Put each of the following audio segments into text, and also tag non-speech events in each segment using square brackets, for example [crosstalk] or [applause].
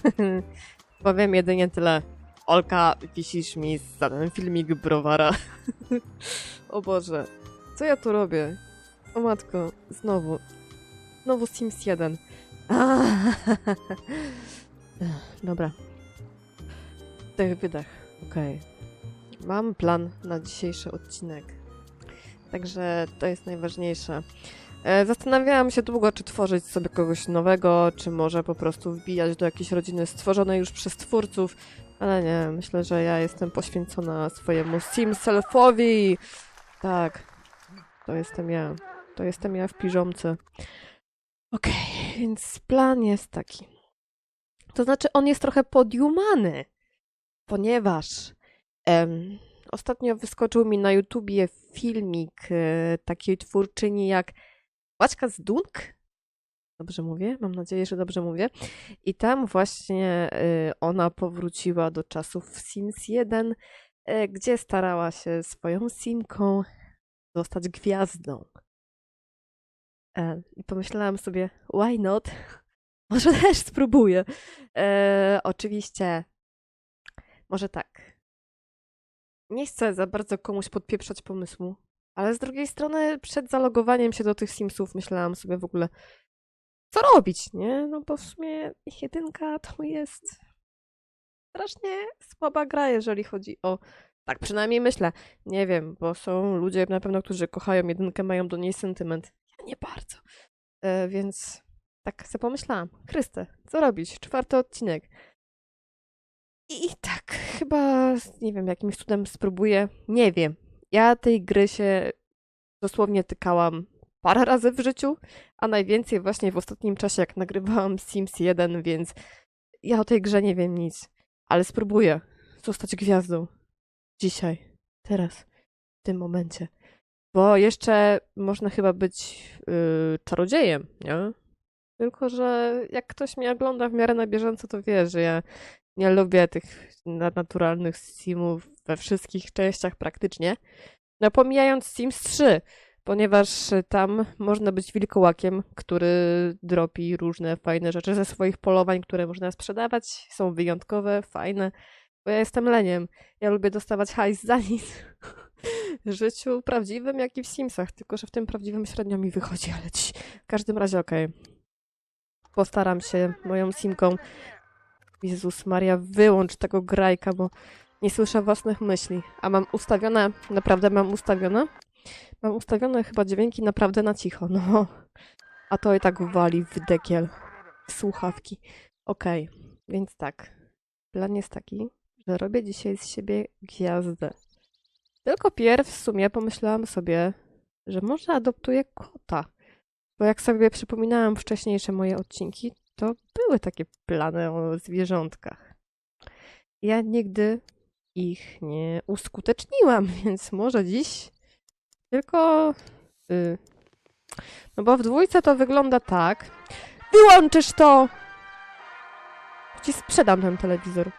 [laughs] Powiem jedynie tyle. Olka, wisisz mi za ten filmik browara. [laughs] o Boże, co ja tu robię? O matko, znowu. Znowu Sims 1. [laughs] Dobra. Wdech, wydech. Okej. Mam plan na dzisiejszy odcinek. Także to jest najważniejsze. E, Zastanawiałam się długo, czy tworzyć sobie kogoś nowego, czy może po prostu wbijać do jakiejś rodziny stworzonej już przez twórców, ale nie, myślę, że ja jestem poświęcona swojemu Simselfowi. Tak, to jestem ja. To jestem ja w piżomce. Okej, więc plan jest taki. To znaczy, on jest trochę podjumany, ponieważ em, ostatnio wyskoczył mi na YouTubie filmik e, takiej twórczyni jak Łaczka z Dunk. Dobrze mówię? Mam nadzieję, że dobrze mówię. I tam właśnie y, ona powróciła do czasów Sims 1, y, gdzie starała się swoją simką zostać gwiazdą. E, I pomyślałam sobie, why not? [laughs] Może też spróbuję. E, oczywiście, może tak. Nie chcę za bardzo komuś podpieprzać pomysłu, ale z drugiej strony przed zalogowaniem się do tych Simsów myślałam sobie w ogóle, co robić, nie? No bo w sumie jedynka to jest strasznie słaba gra, jeżeli chodzi o... Tak przynajmniej myślę. Nie wiem, bo są ludzie na pewno, którzy kochają jedynkę, mają do niej sentyment. Ja nie bardzo. E, więc tak sobie pomyślałam. Chryste, co robić? Czwarty odcinek. I, I tak, chyba, nie wiem, jakimś cudem spróbuję. Nie wiem. Ja tej gry się dosłownie tykałam parę razy w życiu, a najwięcej właśnie w ostatnim czasie, jak nagrywałam Sims 1, więc ja o tej grze nie wiem nic. Ale spróbuję zostać gwiazdą. Dzisiaj, teraz, w tym momencie. Bo jeszcze można chyba być yy, czarodziejem, nie? Tylko, że jak ktoś mnie ogląda w miarę na bieżąco, to wie, że ja nie lubię tych nadnaturalnych simów we wszystkich częściach praktycznie. No pomijając Sims 3, ponieważ tam można być wilkołakiem, który dropi różne fajne rzeczy ze swoich polowań, które można sprzedawać. Są wyjątkowe, fajne, bo ja jestem leniem. Ja lubię dostawać hajs za nic w życiu prawdziwym, jak i w Simsach, tylko że w tym prawdziwym średnio mi wychodzi, ale ci, w każdym razie okej. Postaram się moją Simką. Jezus Maria, wyłącz tego grajka, bo nie słyszę własnych myśli. A mam ustawione, naprawdę mam ustawione? Mam ustawione chyba dźwięki naprawdę na cicho, no. A to i tak wali w dekiel. w Słuchawki. Okej, więc tak. Plan jest taki, że robię dzisiaj z siebie gwiazdę. Tylko pierw w sumie pomyślałam sobie, że może adoptuję kota. Bo jak sobie przypominałam wcześniejsze moje odcinki, to były takie plany o zwierzątkach. Ja nigdy ich nie uskuteczniłam, [laughs] więc może dziś tylko. Y, no bo w dwójce to wygląda tak. Wyłączysz to! Ci sprzedam ten telewizor.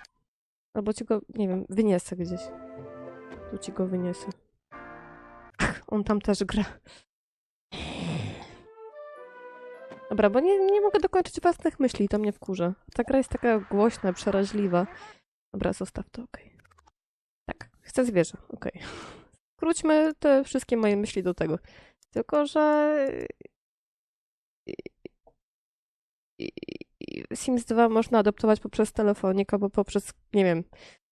Albo ci go, nie wiem, wyniesę gdzieś. Tu ci go wyniesę. Ach, on tam też gra. Dobra, bo nie, nie mogę dokończyć własnych myśli, to mnie wkurza. Ta gra jest taka głośna, przeraźliwa. Dobra, zostaw to, okej. Tak, chcę zwierzę, okej. [laughs] Skróćmy te wszystkie moje myśli do tego. Tylko, że Sims 2 można adoptować poprzez telefonik albo poprzez, nie wiem,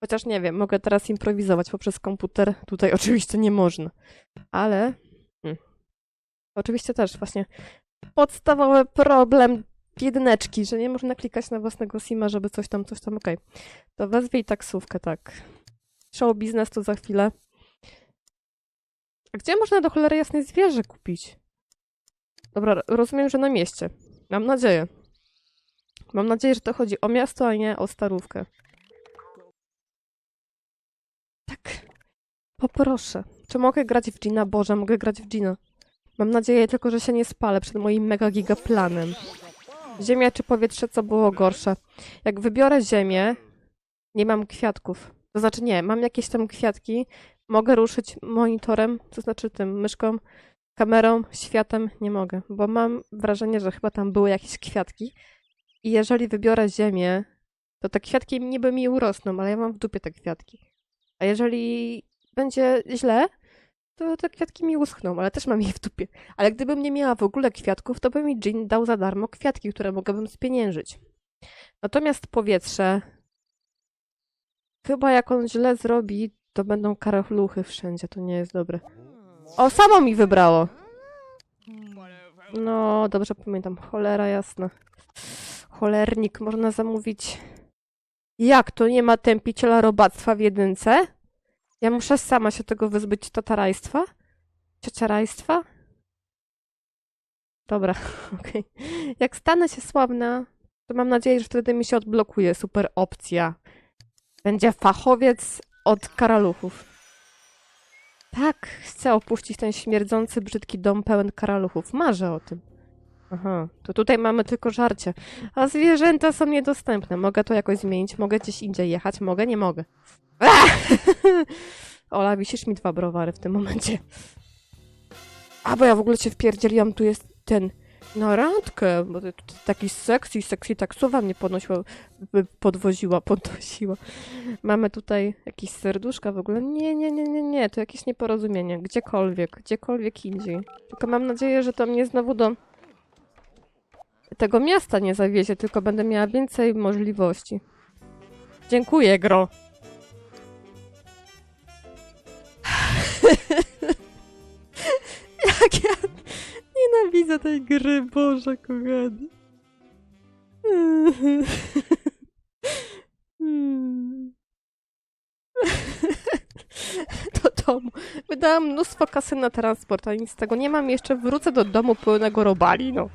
chociaż nie wiem, mogę teraz improwizować poprzez komputer. Tutaj [laughs] oczywiście nie można. Ale hmm, oczywiście też właśnie podstawowy problem jedyneczki, że nie można klikać na własnego Sima, żeby coś tam, coś tam, okej. To wezwij taksówkę, tak. Show biznes to za chwilę. A gdzie można do cholery jasnej zwierzę kupić? Dobra, rozumiem, że na mieście. Mam nadzieję. Mam nadzieję, że to chodzi o miasto, a nie o starówkę. Tak. Poproszę. Czy mogę grać w Gina? Boże, mogę grać w Gina. Mam nadzieję tylko, że się nie spalę przed moim mega giga planem. Ziemia czy powietrze, co było gorsze? Jak wybiorę ziemię, nie mam kwiatków. To znaczy nie, mam jakieś tam kwiatki, mogę ruszyć monitorem, to znaczy tym myszką, kamerą, światem, nie mogę, bo mam wrażenie, że chyba tam były jakieś kwiatki. I jeżeli wybiorę ziemię, to te kwiatki niby mi urosną, ale ja mam w dupie te kwiatki. A jeżeli będzie źle, to te kwiatki mi uschną, ale też mam je w dupie. Ale gdybym nie miała w ogóle kwiatków, to by mi Jean dał za darmo kwiatki, które mogłabym spieniężyć. Natomiast powietrze, chyba jak on źle zrobi, to będą karachluchy wszędzie, to nie jest dobre. O, samo mi wybrało! No, dobrze pamiętam. Cholera jasna. Cholernik, można zamówić. Jak to nie ma tępiciela robactwa w jedynce? Ja muszę sama się tego wyzbyć tatarajstwa? Ciociarajstwa? Dobra, [laughs] okej. Jak stanę się sławna, to mam nadzieję, że wtedy mi się odblokuje super opcja. Będzie fachowiec od karaluchów. Tak, chcę opuścić ten śmierdzący, brzydki dom pełen karaluchów. Marzę o tym. Aha, to tutaj mamy tylko żarcie. A zwierzęta są niedostępne. Mogę to jakoś zmienić, mogę gdzieś indziej jechać, mogę, nie mogę. [laughs] Ola, wisisz mi dwa browary w tym momencie. A, bo ja w ogóle się wpierdzieliłam, tu jest ten na randkę, bo taki sexy, sexy taksówa mnie podnosiła, podwoziła, podnosiła. Mamy tutaj jakieś serduszka w ogóle. Nie, nie, nie, nie, nie, to jakieś nieporozumienie. Gdziekolwiek, gdziekolwiek indziej. Tylko mam nadzieję, że to mnie znowu do tego miasta nie zawiezie, tylko będę miała więcej możliwości. Dziękuję, Gro. [laughs] Jak ja nienawidzę tej gry, Boże kochany. Hmm. [laughs] Do domu. Wydałam mnóstwo kasy na transport, a nic z tego nie mam. Jeszcze wrócę do domu pełnego robali, no.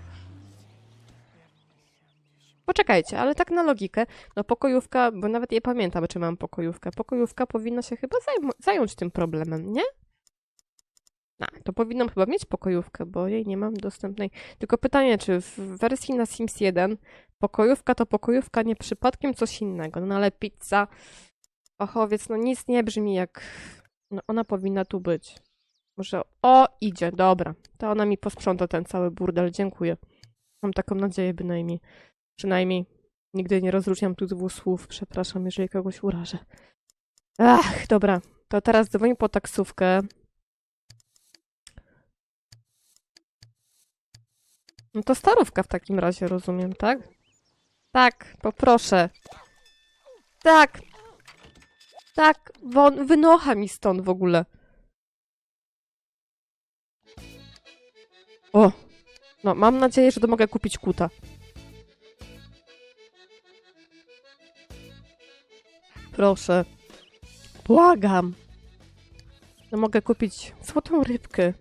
Poczekajcie, ale tak na logikę, no pokojówka, bo nawet nie pamiętam, czy mam pokojówkę. Pokojówka powinna się chyba zająć tym problemem, nie? No, to powinnam chyba mieć pokojówkę, bo jej nie mam dostępnej. Tylko pytanie, czy w wersji na Sims 1 pokojówka to pokojówka, nie przypadkiem coś innego. No ale pizza, fachowiec, no nic nie brzmi jak... No ona powinna tu być. Może... O, idzie, dobra. To ona mi posprząta ten cały burdel, dziękuję. Mam taką nadzieję bynajmniej. Przynajmniej nigdy nie rozróżniam tu dwóch słów. Przepraszam, jeżeli kogoś urażę. Ach, dobra. To teraz dzwonię po taksówkę. No to starówka w takim razie, rozumiem, tak? Tak, poproszę. Tak. Tak, won, wynocha mi stąd w ogóle. O, no mam nadzieję, że to mogę kupić kuta. Proszę. Błagam. No mogę kupić złotą rybkę.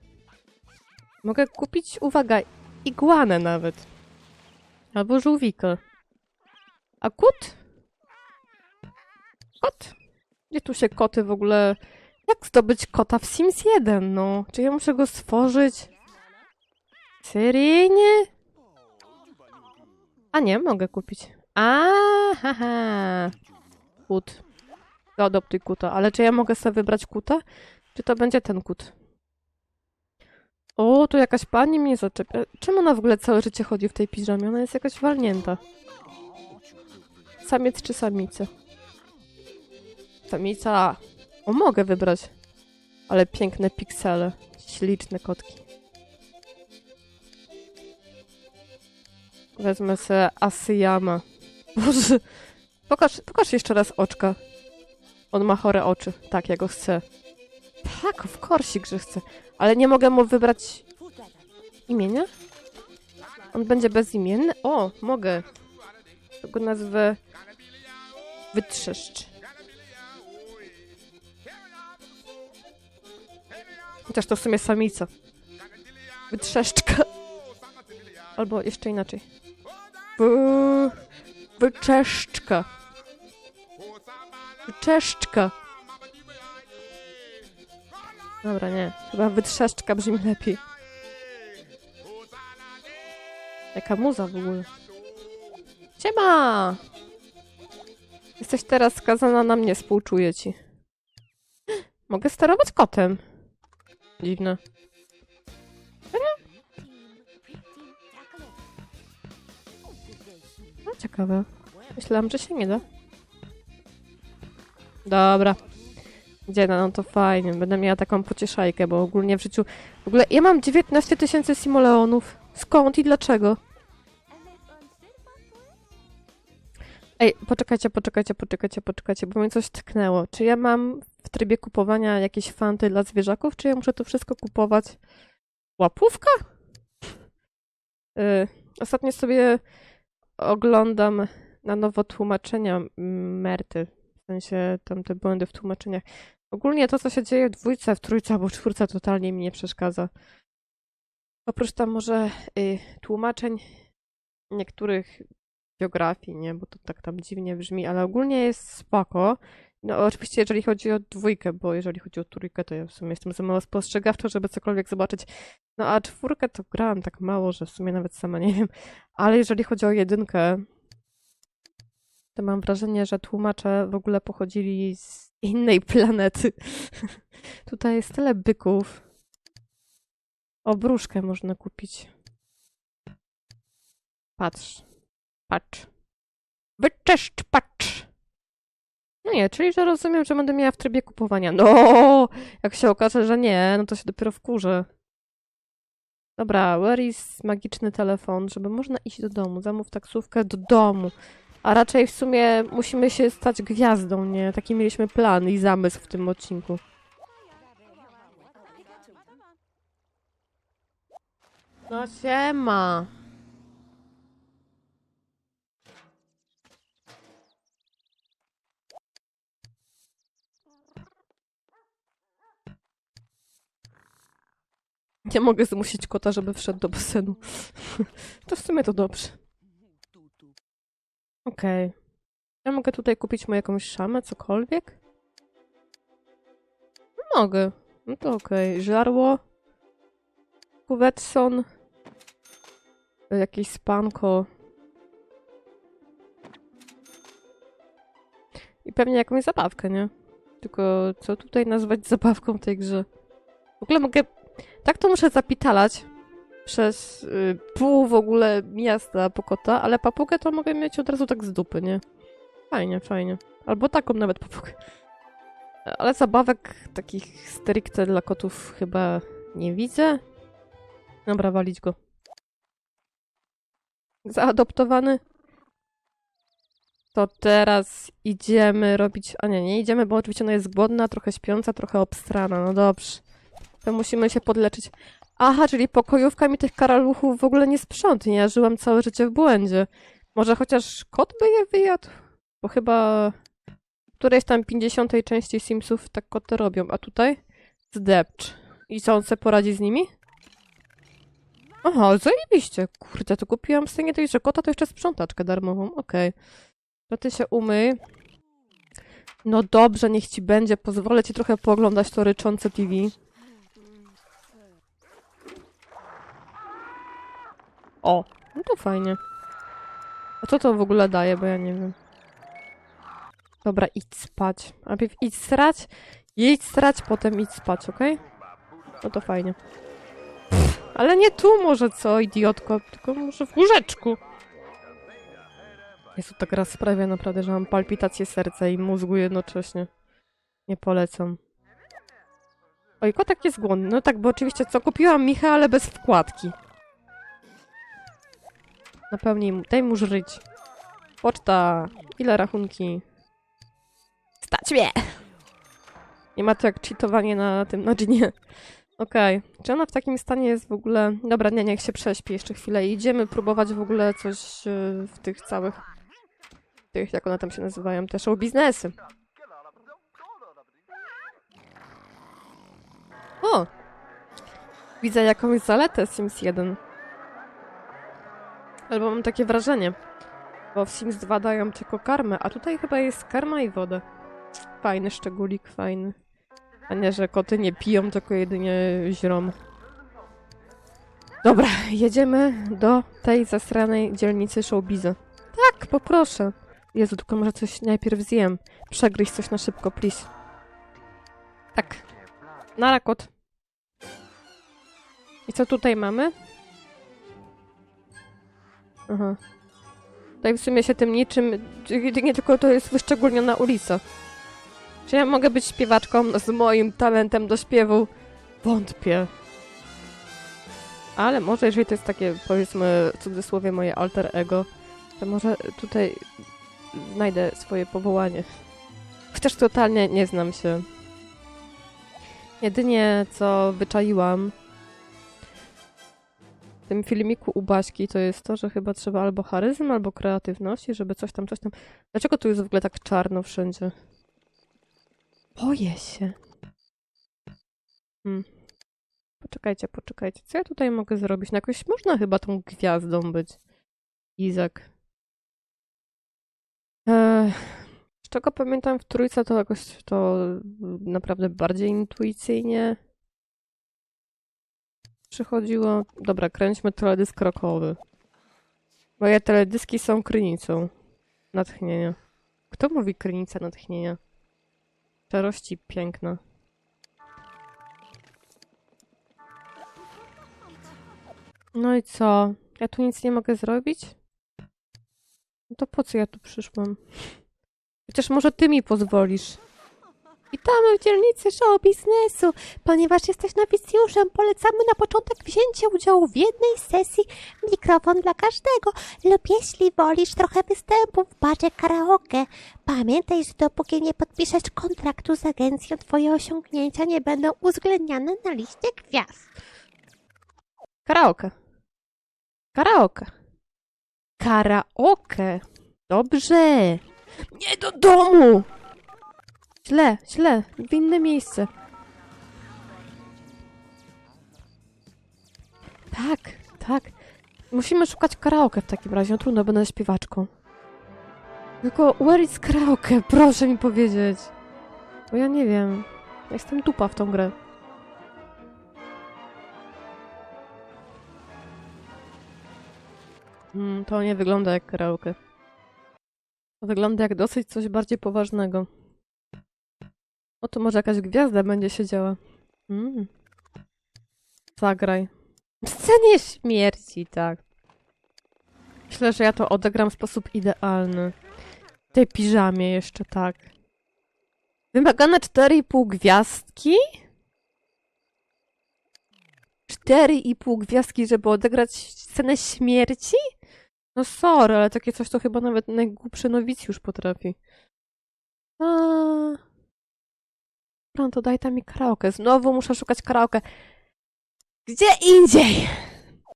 Mogę kupić, uwaga, iguanę nawet. Albo żółwika. A kot? Kot? Gdzie tu się koty w ogóle... Jak zdobyć kota w Sims 1, no? Czy ja muszę go stworzyć? Seryjnie? A nie, mogę kupić. A, haha. Kut. Zaadoptuj kuta. Ale czy ja mogę sobie wybrać kuta? Czy to będzie ten kut? O, tu jakaś pani mnie zaczepia. Czemu ona w ogóle całe życie chodzi w tej piżamie? Ona jest jakaś walnięta. Samiec czy samica? Samica. O, mogę wybrać. Ale piękne piksele. Śliczne kotki. Wezmę sobie Asyjama. Boże. Pokaż, pokaż jeszcze raz oczka. On ma chore oczy. Tak, ja go chcę. Tak, w korsik, że chcę. Ale nie mogę mu wybrać imienia? On będzie bezimienny? O, mogę. To go nazwę Wytrzeszcz. Chociaż to w sumie samica. Wytrzeszczka. Albo jeszcze inaczej. Wy... Wyczeszczka. Wyczeszczka. Dobra, nie. Chyba wytrzeszczka brzmi lepiej. Jaka muza w ogóle. Siema! Jesteś teraz skazana na mnie, współczuję ci. [gasps] Mogę sterować kotem. Dziwne. No ciekawe. Myślałam, że się nie da. Dobra. Gdzie no to fajnie. Będę miała taką pocieszajkę, bo ogólnie w życiu... W ogóle ja mam 19 tysięcy simoleonów. Skąd i dlaczego? Ej, poczekajcie, poczekajcie, poczekajcie, poczekajcie, bo mnie coś tknęło. Czy ja mam w trybie kupowania jakieś fanty dla zwierzaków, czy ja muszę to wszystko kupować? Łapówka? Y, ostatnio sobie oglądam na nowo tłumaczenia Merty. Sensie tam te błędy w tłumaczeniach. Ogólnie to, co się dzieje w dwójce, w trójce albo czwórce totalnie mi nie przeszkadza. Oprócz tam może y, tłumaczeń niektórych geografii, nie? Bo to tak tam dziwnie brzmi, ale ogólnie jest spoko. No oczywiście jeżeli chodzi o dwójkę, bo jeżeli chodzi o trójkę, to ja w sumie jestem za mało spostrzegawcza, żeby cokolwiek zobaczyć. No a czwórkę to grałam tak mało, że w sumie nawet sama nie wiem. Ale jeżeli chodzi o jedynkę, to mam wrażenie, że tłumacze w ogóle pochodzili z innej [laughs] planety. Tutaj jest tyle byków. O, bruszkę można kupić. Patrz. Patrz. Wyczeszcz, patrz. No nie, czyli że rozumiem, że będę miała w trybie kupowania. No, jak się okaże, że nie, no to się dopiero wkurzę. Dobra, where is magiczny telefon, żeby można iść do domu. Zamów taksówkę do domu. A raczej w sumie musimy się stać gwiazdą, nie? Taki mieliśmy plan i zamysł w tym odcinku. No siema. Nie mogę zmusić kota, żeby wszedł do basenu. [laughs] to w sumie to dobrze. Okej. Ja mogę tutaj kupić mu jakąś szamę, cokolwiek? Mogę. No to okej. Żarło. Kuwetson. Jakieś spanko. I pewnie jakąś zabawkę, nie? Tylko co tutaj nazwać [laughs] zabawką w tej grze? W ogóle mogę... Tak to muszę zapitalać przez y, pół w ogóle miasta po kota, ale papugę to mogę mieć od razu tak z dupy, nie? Fajnie, fajnie. Albo taką nawet papugę. Ale zabawek takich stricte dla kotów chyba nie widzę. Dobra, walić go. Zaadoptowany. To teraz idziemy robić... A nie, nie idziemy, bo oczywiście ona jest głodna, trochę śpiąca, trochę obstrana. No dobrze. To musimy się podleczyć. Aha, czyli pokojówka mi tych karaluchów w ogóle nie sprzątnie. Ja żyłam całe życie w błędzie. Może chociaż kot by je wyjadł? Bo chyba w którejś tam 50 części Simsów tak koty robią. A tutaj? Zdepcz. I co, on se poradzi z nimi? Aha, zajebiście. Kurde, to kupiłam sobie nie dość, że kota, to jeszcze sprzątaczkę darmową. Okej. To ty się umyj. No dobrze, niech ci będzie. Pozwolę ci trochę pooglądać to ryczące TV. O, no to fajnie. A co to w ogóle daje, bo ja nie wiem. Dobra, idź spać. Najpierw idź srać, idź srać, potem idź spać, okej? No to fajnie. Ale nie tu może co, idiotko, tylko może w łóżeczku. Jezu, ta gra sprawia naprawdę, że mam palpitację serca i mózgu jednocześnie. Nie polecam. Oj, kotek jest głodny. No tak, bo oczywiście co, kupiłam Micha, ale bez wkładki. Napełnij mu, daj mu żyć. Poczta. Ile rachunki? Stać mnie! Nie ma to jak cheatowanie na tym, na dżinie. Okej. Czy ona w takim stanie jest w ogóle... Dobra, nie, niech się prześpi jeszcze chwilę. Idziemy próbować w ogóle coś e, w tych całych... Tych, jak one tam się nazywają, te show biznesy. O! Widzę jakąś zaletę Sims 1. Albo mam takie wrażenie. Bo w Sims 2 dają tylko karmę, a tutaj chyba jest karma i woda. Fajny szczególik, fajny. A nie, że koty nie piją, tylko jedynie źrom. Dobra, jedziemy do tej zasranej dzielnicy showbiza. Tak, poproszę. Jezu, tylko może coś najpierw zjem. Przegryź coś na szybko, please. Tak. Nara, kot. I co tutaj mamy? Aha. Tutaj w sumie się tym niczym... Nie tylko to jest wyszczególniona ulica. Czy ja mogę być śpiewaczką z moim talentem do śpiewu? Wątpię. Ale może jeżeli to jest takie, powiedzmy, w cudzysłowie moje alter ego, to może tutaj znajdę swoje powołanie. Chociaż totalnie nie znam się. Jedynie co wyczaiłam w tym filmiku u Baśki to jest to, że chyba trzeba albo charyzm, albo kreatywności, żeby coś tam, coś tam... Dlaczego tu jest w ogóle tak czarno wszędzie? Boję się. Hmm. Poczekajcie, poczekajcie. Co ja tutaj mogę zrobić? No jakoś można chyba tą gwiazdą być. Izak. Z czego pamiętam w trójce, to jakoś to naprawdę bardziej intuicyjnie przychodziło. Dobra, kręćmy teledysk rokowy. Moje teledyski są krynicą natchnienia. Kto mówi krynica natchnienia? Czarości piękna. No i co? Ja tu nic nie mogę zrobić? No to po co ja tu przyszłam? Chociaż może ty mi pozwolisz. Witamy w dzielnicy show biznesu. Ponieważ jesteś nowicjuszem, polecamy na początek wzięcie udziału w jednej sesji, mikrofon dla każdego, lub jeśli wolisz trochę występów w barze karaoke. Pamiętaj, że dopóki nie podpiszesz kontraktu z agencją, twoje osiągnięcia nie będą uwzględniane na liście gwiazd. Karaoke. Karaoke. Karaoke. Dobrze. Nie do domu. Źle, źle. W inne miejsce. Tak, tak. Musimy szukać karaoke w takim razie. No trudno, będę śpiewaczką. Tylko where is karaoke? [laughs] Proszę mi powiedzieć. Bo ja nie wiem. Ja Jestem dupa w tą grę. Mm, to nie wygląda jak karaoke. To wygląda jak dosyć coś bardziej poważnego. O, to może jakaś gwiazda będzie siedziała. Mm. Zagraj. W scenie śmierci, tak. Myślę, że ja to odegram w sposób idealny. W tej piżamie jeszcze tak. Wymagane 4,5 gwiazdki? 4,5 gwiazdki, żeby odegrać scenę śmierci? No sorry, ale takie coś to chyba nawet najgłupszy nowicjusz potrafi. A. No to daj tam mi karaoke. Znowu muszę szukać karaoke. Gdzie indziej?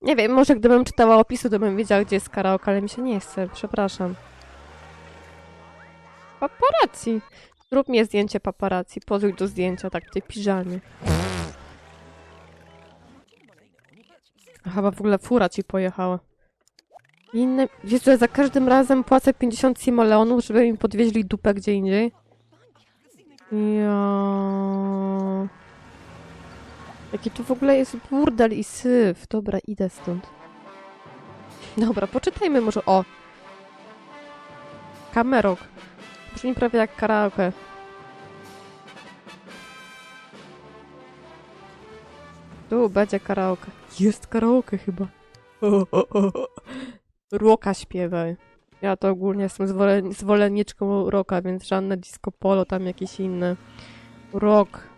Nie wiem, może gdybym czytała opisy, to bym wiedziała, gdzie jest karaoke, ale mi się nie chce, przepraszam. Paparazzi. Zrób mnie zdjęcie paparazzi. Pozuj do zdjęcia, tak w tej piżamie. Chyba w ogóle fura ci pojechała. Inne... Wiesz, że za każdym razem płacę 50 simoleonów, żeby mi podwieźli dupę gdzie indziej? Ja. Jaki tu w ogóle jest burdel i syf. Dobra, idę stąd. Dobra, poczytajmy może o. Kamerok. Brzmi prawie jak karaoke. Tu będzie karaoke. Jest karaoke chyba. [laughs] Roka śpiewaj. Ja to ogólnie jestem zwole- zwolenniczką rocka, więc żadne disco polo, tam jakieś inne. Rock.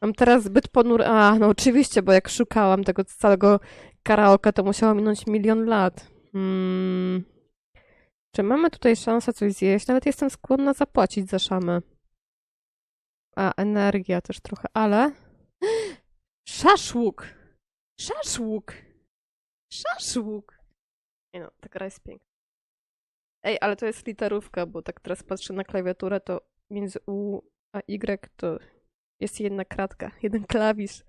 Mam teraz zbyt ponury... A, no oczywiście, bo jak szukałam tego całego karaoke, to musiało minąć milion lat. Hmm. Czy mamy tutaj szansę coś zjeść? Nawet jestem skłonna zapłacić za szamę. A, energia też trochę, ale... [gasps] Szaszłuk! Szaszłuk! Szaszłuk! Nie no, ta gra jest piękna. Ej, ale to jest literówka, bo tak teraz patrzę na klawiaturę, to między U a Y to jest jedna kratka, [laughs] jeden klawisz.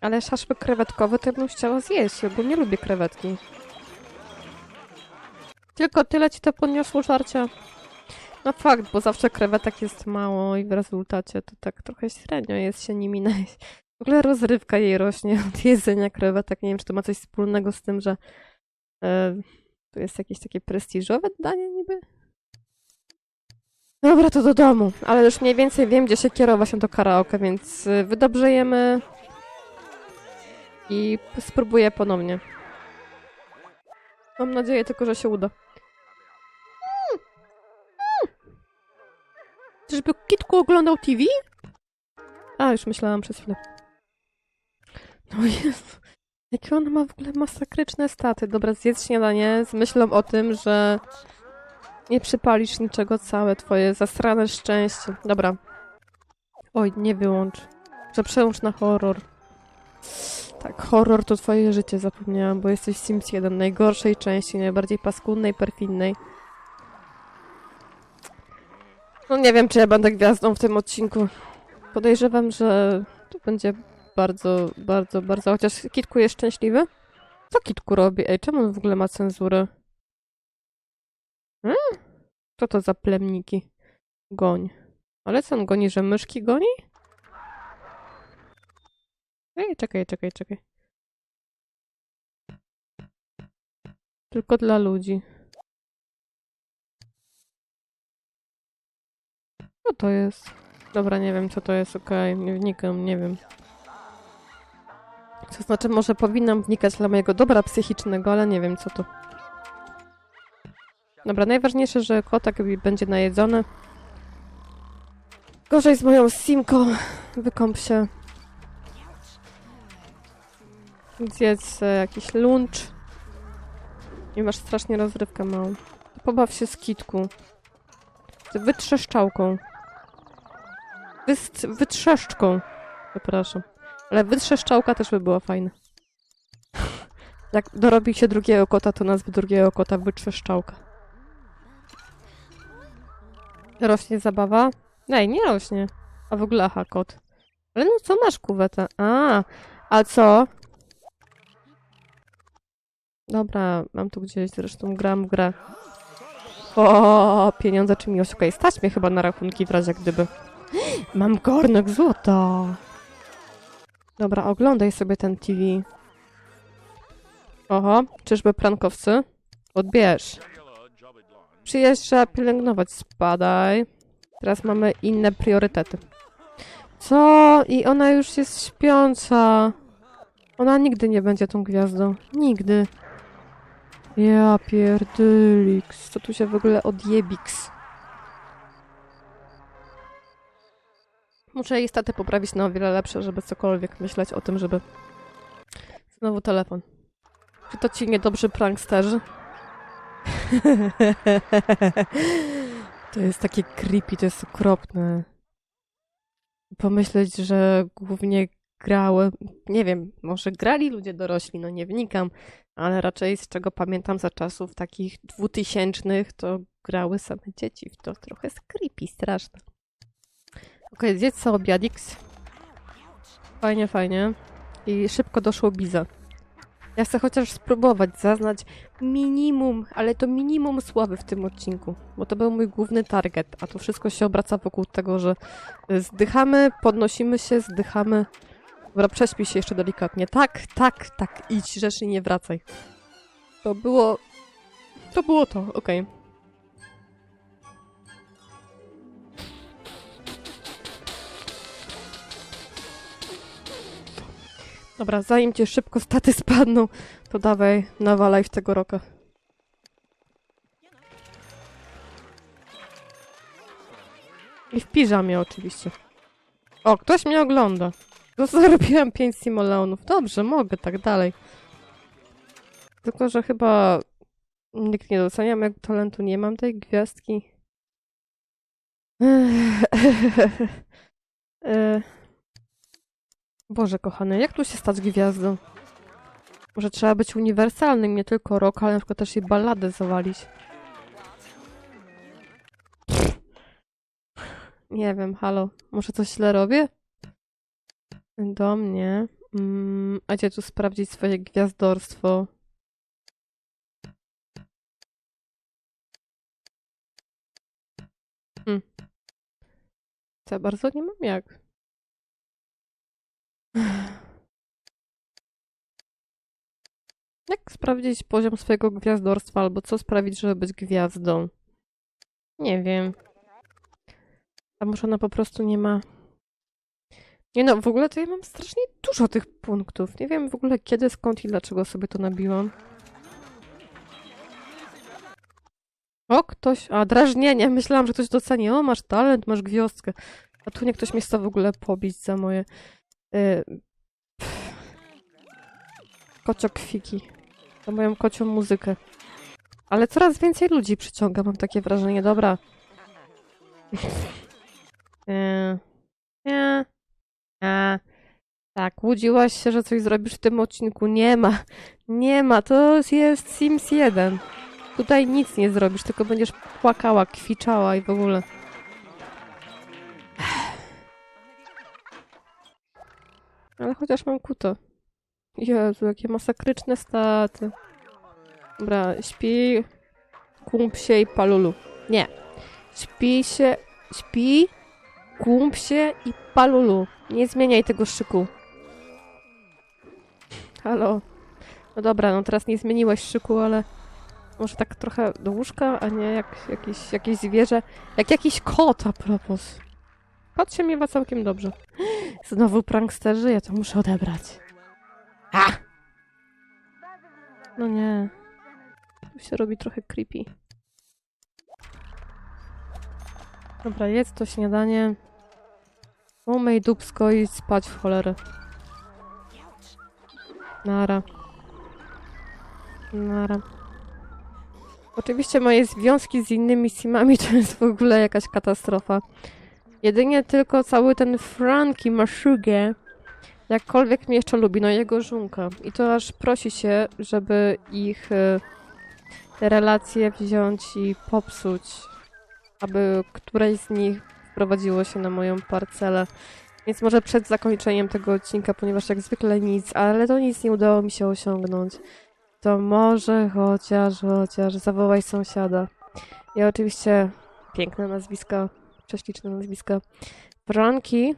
Ale szaszłyk krewetkowy to ja bym chciała zjeść, bo nie lubię krewetki. Tylko tyle ci to podniosło żarcia. No fakt, bo zawsze krewetek jest mało i w rezultacie to tak trochę średnio jest się nimi najeść. [laughs] W ogóle rozrywka jej rośnie od jedzenia krewetek. Nie wiem, czy to ma coś wspólnego z tym, że e, to jest jakieś takie prestiżowe danie niby? Dobra, to do domu, ale już mniej więcej wiem, gdzie się kierować na to karaoke, więc y, wydobrzejemy i spróbuję ponownie. Mam nadzieję tylko, że się uda. Mm. Mm. Żeby Kitku oglądał TV? A, już myślałam przez chwilę. No [laughs] Jezu. Jakie on ma w ogóle masakryczne staty. Dobra, zjedz śniadanie z myślą o tym, że nie przypalisz niczego całe twoje zasrane szczęście. Dobra. Oj, nie wyłącz. Że przełącz na horror. Tak, horror to twoje życie, zapomniałam, bo jesteś Sims 1, najgorszej części, najbardziej paskudnej, perfidnej. No nie wiem, czy ja będę gwiazdą w tym odcinku. Podejrzewam, że to będzie bardzo, bardzo, bardzo... Chociaż Kitku jest szczęśliwy? Co Kitku robi? Ej, czemu on w ogóle ma cenzurę? Hmm? Co to za plemniki? Goń. Ale co on goni, że myszki goni? Ej, czekaj, czekaj, czekaj. Tylko dla ludzi. Co to jest? Dobra, nie wiem co to jest, okej, nie wnikam, nie wiem. To znaczy, może powinnam wnikać dla mojego dobra psychicznego, ale nie wiem co to. Dobra, najważniejsze, że kotak mi będzie najedzony. Gorzej z moją simką. Wykąp się. Zjedz e, jakiś lunch. I masz strasznie rozrywkę małą. Pobaw się z kitku. Wytrzeszczałką. Wyst- wytrzeszczką. Przepraszam. Ale wytrzeszczałka też by była fajna. Jak dorobi się drugiego kota, to nazwy drugiego kota wytrzeszczałka. Rośnie zabawa? Ej, nie rośnie. A w ogóle aha, kot. Ale no co masz, kuwetę? A, a co? Dobra, mam tu gdzieś, zresztą gram w grę. O, pieniądze czy miłość. Okej, stać mnie chyba na rachunki w razie gdyby. [gasps] Mam kornek złota. Dobra, oglądaj sobie ten TV. Oho, czyżby prankowcy? Odbierz. Przyjeżdża pielęgnować, spadaj. Teraz mamy inne priorytety. Co? I ona już jest śpiąca. Ona nigdy nie będzie tą gwiazdą. Nigdy. Ja pierdylix. Co tu się w ogóle odjebiks? Muszę jej statę poprawić na o wiele lepsze, żeby cokolwiek myśleć o tym, żeby... Znowu telefon. Czy to ci niedobrzy pranksterzy? [laughs] to jest takie creepy, to jest okropne. Pomyśleć, że głównie grały... Nie wiem, może grali ludzie dorośli, no nie wnikam, ale raczej z czego pamiętam za czasów takich dwutysięcznych, to grały same dzieci. To trochę jest creepy, straszne. Okej, zjedz sobie obiadix. Fajnie, fajnie. I szybko doszło biza. Ja chcę chociaż spróbować zaznać minimum, ale to minimum sławy w tym odcinku, bo to był mój główny target, a to wszystko się obraca wokół tego, że zdychamy, podnosimy się, zdychamy. Dobra, prześpij się jeszcze delikatnie. Tak, tak, tak, idź, rzecz i nie wracaj. To było... To było to, okej. Dobra, zanim cię szybko staty spadną, to dawaj, nawalaj w tego roka. I w piżamie oczywiście. O, ktoś mnie ogląda. [laughs] To zarobiłem 5 simoleonów. Dobrze, mogę tak dalej. Tylko, że chyba nikt nie docenia mojego talentu. Nie mam tej gwiazdki. [laughs] Ech. Boże kochany, jak tu się stać gwiazdą? Może trzeba być uniwersalnym, nie tylko rock, ale na przykład też i balladę zawalić. Nie wiem, halo. Może coś źle robię? Do mnie. Mm, a gdzie tu sprawdzić swoje gwiazdorstwo? Hmm. Za bardzo nie mam jak. Jak sprawdzić poziom swojego gwiazdorstwa, albo co sprawić, żeby być gwiazdą? Nie wiem. A może ona po prostu nie ma. Nie no, w ogóle to ja mam strasznie dużo tych punktów. Nie wiem w ogóle kiedy, skąd i dlaczego sobie to nabiłam. O, ktoś, a drażnienie, myślałam, że ktoś doceni. O, masz talent, masz gwiazdkę. A tu nie ktoś mnie chce w ogóle pobić za moje... Yy, kociokwiki. Za moją kocią muzykę. Ale coraz więcej ludzi przyciąga, mam takie wrażenie. Dobra. [laughs] Nie. Nie. Nie. Tak, łudziłaś się, że coś zrobisz w tym odcinku. Nie ma. Nie ma. To jest Sims 1. Tutaj nic nie zrobisz, tylko będziesz płakała, kwiczała i w ogóle. Ale chociaż mam kuto. Jezu, jakie masakryczne staty. Dobra, śpi, kłąb się i palulu. Nie. Śpi się, śpi, kłąb się i palulu. Nie zmieniaj tego szyku. Halo. No dobra, no teraz nie zmieniłeś szyku, ale może tak trochę do łóżka, a nie jak jakieś, jakieś zwierzę. Jak jakiś kot a propos. Kot się miewa całkiem dobrze. [gasps] Znowu pranksterzy, ja to muszę odebrać. A! No nie. To się robi trochę creepy. Dobra, jedz to śniadanie. Umyj dubsko i spać w cholerę. Nara. Nara. Oczywiście moje związki z innymi simami to jest w ogóle jakaś katastrofa. Jedynie tylko cały ten Franki Maszugę jakkolwiek mnie jeszcze lubi, no jego żonka. I to aż prosi się, żeby ich te relacje wziąć i popsuć, aby któreś z nich wprowadziło się na moją parcelę. Więc może przed zakończeniem tego odcinka, ponieważ jak zwykle nic, ale to nic nie udało mi się osiągnąć, to może chociaż, chociaż zawołaj sąsiada. I oczywiście piękne nazwiska, prześliczne nazwiska. Franki,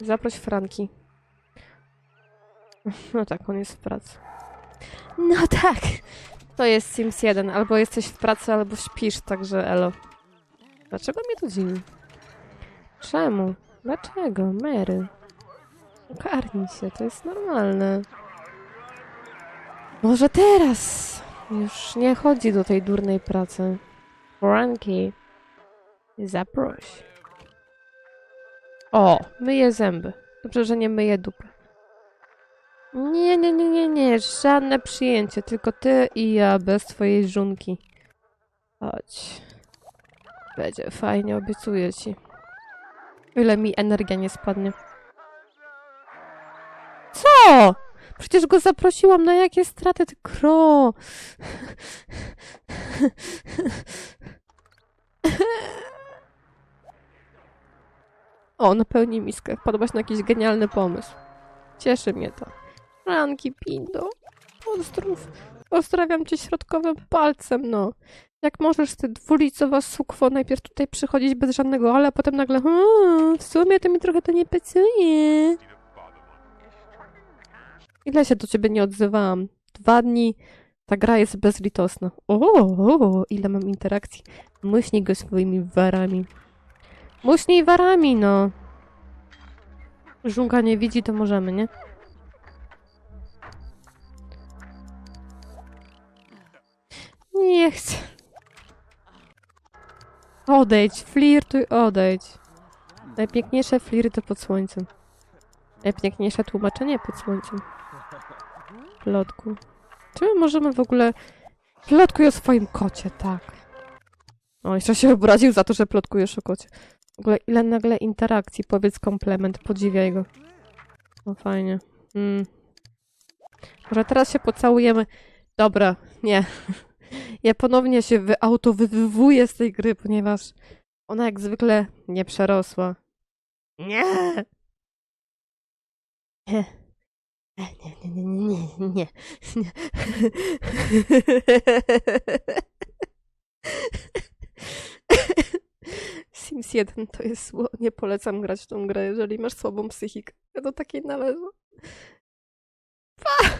zaproś Franki. [laughs] No tak, on jest w pracy. No tak, to jest Sims 1. Albo jesteś w pracy, albo śpisz, także elo. Dlaczego mnie to dziwi? Czemu? Dlaczego? Mary. Ogarnij się, to jest normalne. Może teraz już nie chodzi do tej durnej pracy. Frankie, zaproś. O, myję zęby. Dobrze, że nie myję dupy. Nie, nie, nie, nie, nie, żadne przyjęcie, tylko ty i ja, bez twojej żonki. Chodź. Będzie fajnie, obiecuję ci. Ile mi energia nie spadnie. Co? Przecież go zaprosiłam, na jakie straty, ty kro. [laughs] O, napełnij miskę. Wpadłaś na jakiś genialny pomysł. Cieszy mnie to. Ranki, Pindo. Pozdrów. Pozdrawiam cię środkowym palcem, no. Jak możesz, ty dwulicowa sukwo, najpierw tutaj przychodzić bez żadnego, ale potem nagle, w sumie to mi trochę to nie pasuje. Ile się do ciebie nie odzywałam? Dwa dni. Ta gra jest bezlitosna. O, ile mam interakcji. Muśnij go swoimi warami. Muśnij warami, no. Żunka nie widzi, to możemy, nie? Nie chcę. Odejdź, flirtuj, odejdź. Najpiękniejsze flirty pod słońcem. Najpiękniejsze tłumaczenie pod słońcem. Plotku. Czy my możemy w ogóle... Plotkuj o swoim kocie, tak. O, jeszcze się obraził za to, że plotkujesz o kocie. Ogóle ile nagle interakcji, powiedz komplement, podziwiaj go. O, fajnie. Mm. Może teraz się pocałujemy. Dobra, nie. [laughs] Ja ponownie się wyautowywuję z tej gry, ponieważ ona jak zwykle nie przerosła. Nie. Nie, nie, nie, nie, nie, nie, nie. [laughs] Sims 1 to jest zło. Nie polecam grać w tą grę, jeżeli masz słabą psychikę. Ja do takiej należę. Pa!